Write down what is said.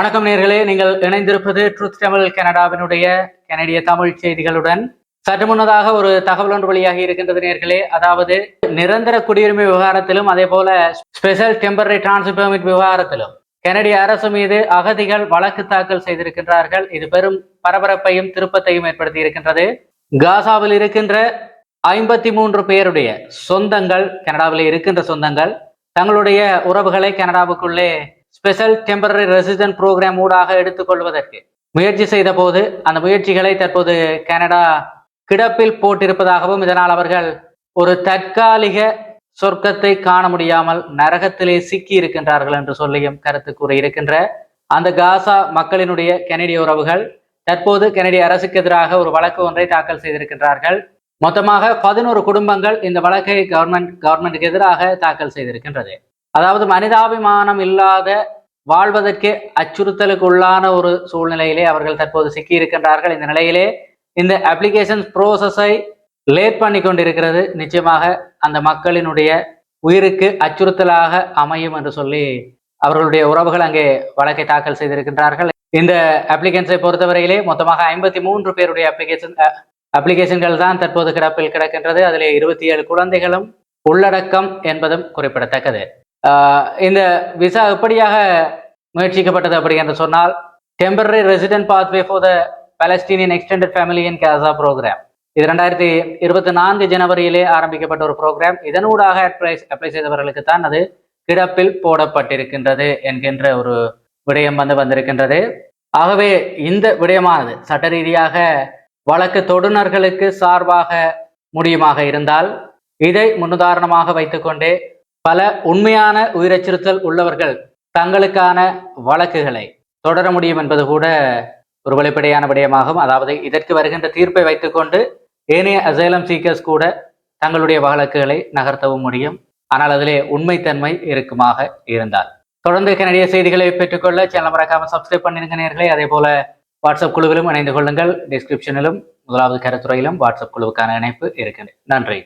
வணக்கம் நேர்களே நீங்கள் இணைந்திருப்பது ட்ரூத் தமிழ் கனடாவினுடைய கனடிய தமிழ் செய்திகளுடன். சற்று முன்னதாக ஒரு தகவல் ஒன்று வெளியாகி இருக்கின்றது நேர்களே அதாவது நிரந்தர குடியுரிமை விவகாரத்திலும் அதே போல ஸ்பெஷல் டெம்பரரி டிரான்ஸ்ஃபர் பெர்மிட் விவகாரத்திலும் கனடிய அரசு மீது அகதிகள் வழக்கு தாக்கல் செய்திருக்கின்றார்கள். இது பெரும் பரபரப்பையும் திருப்பத்தையும் ஏற்படுத்தி இருக்கின்றது. காசாவில் இருக்கின்ற ஐம்பத்தி மூன்று பேருடைய சொந்தங்கள் கனடாவில் இருக்கின்ற சொந்தங்கள் தங்களுடைய உறவுகளை கனடாவுக்குள்ளே ஸ்பெஷல் டெம்பரரி ரெசிடென்ட் ப்ரோக்ராம் ஊடாக எடுத்துக்கொள்வதற்கு முயற்சி செய்த போது அந்த முயற்சிகளை தற்போது கனடா கிடப்பில் போட்டிருப்பதாகவும் இதனால் அவர்கள் ஒரு தற்காலிக சொர்க்கத்தை காண முடியாமல் நரகத்திலே சிக்கி இருக்கின்றார்கள் என்று சொல்லியும் கருத்து இருக்கின்ற அந்த காசா மக்களினுடைய கெனடிய உறவுகள் தற்போது கெனடி அரசுக்கு எதிராக ஒரு வழக்கு ஒன்றை தாக்கல் செய்திருக்கின்றார்கள். மொத்தமாக பதினோரு குடும்பங்கள் இந்த வழக்கை கவர்மெண்ட் கவர்மெண்ட்டுக்கு எதிராக தாக்கல் செய்திருக்கின்றது. அதாவது மனிதாபிமானம் இல்லாத வாழ்வதற்கு அச்சுறுத்தலுக்கு உள்ளான ஒரு சூழ்நிலையிலே அவர்கள் தற்போது சிக்கி இருக்கின்றார்கள் இந்த நிலையிலே இந்த அப்ளிகேஷன் ப்ரோசஸை லேட் பண்ணி கொண்டிருக்கிறது. நிச்சயமாக அந்த மக்களினுடைய உயிருக்கு அச்சுறுத்தலாக அமையும் என்று சொல்லி அவர்களுடைய உறவுகள் அங்கே வழக்கை தாக்கல் செய்திருக்கின்றார்கள். இந்த அப்ளிகேஷனை பொறுத்தவரையிலே மொத்தமாக ஐம்பத்தி மூன்று பேருடைய அப்ளிகேஷன் அப்ளிகேஷன்கள் தான் தற்போது கிடப்பில் கிடக்கின்றது. அதிலே இருபத்தி ஏழு குழந்தைகளும் உள்ளடக்கம் என்பதும் குறிப்பிடத்தக்கது. இந்த விசா எப்படியாக முயற்சிக்கப்பட்டது அப்படி என்று சொன்னால் temporary resident pathway for the Palestinian extended family in Gaza program இது ரெண்டாயிரத்தி இருபத்தி நான்கு ஜனவரியிலே ஆரம்பிக்கப்பட்ட ஒரு ப்ரோக்ராம் இதனூடாக அப்ளை அப்ளை செய்தவர்களுக்கு தான் அது கிடப்பில் போடப்பட்டிருக்கின்றது என்கின்ற ஒரு விடயம் வந்து வந்திருக்கின்றது. ஆகவே இந்த விடயமானது சட்ட ரீதியாக வழக்கு தொடுநர்களுக்கு சார்பாக முடியுமாக இருந்தால் இதை முன்னுதாரணமாக வைத்துக்கொண்டே பல உண்மையான உயிரச்சுறுத்தல் உள்ளவர்கள் தங்களுக்கான வழக்குகளை தொடர முடியும் என்பது கூட ஒரு வெளிப்படையான விடயமாகும். அதாவது இதற்கு வருகின்ற தீர்ப்பை வைத்துக்கொண்டு ஏனைய அசைலம் சீக்கர்ஸ் கூட தங்களுடைய வழக்குகளை நகர்த்தவும் முடியும். ஆனால் அதிலே உண்மைத்தன்மை இருக்குமாக இருந்தால். தொடர்ந்து கனடிய செய்திகளை பெற்றுக்கொள்ள சேனல் மறக்காம சப்ஸ்கிரைப் பண்ணிருங்க நேர்களே. அதே போல வாட்ஸ்அப் குழுவிலும் இணைந்து கொள்ளுங்கள். டிஸ்கிரிப்ஷனிலும் முதலாவது கருத்துறையிலும் வாட்ஸ்அப் குழுவுக்கான இணைப்பு இருக்கிறது. நன்றி.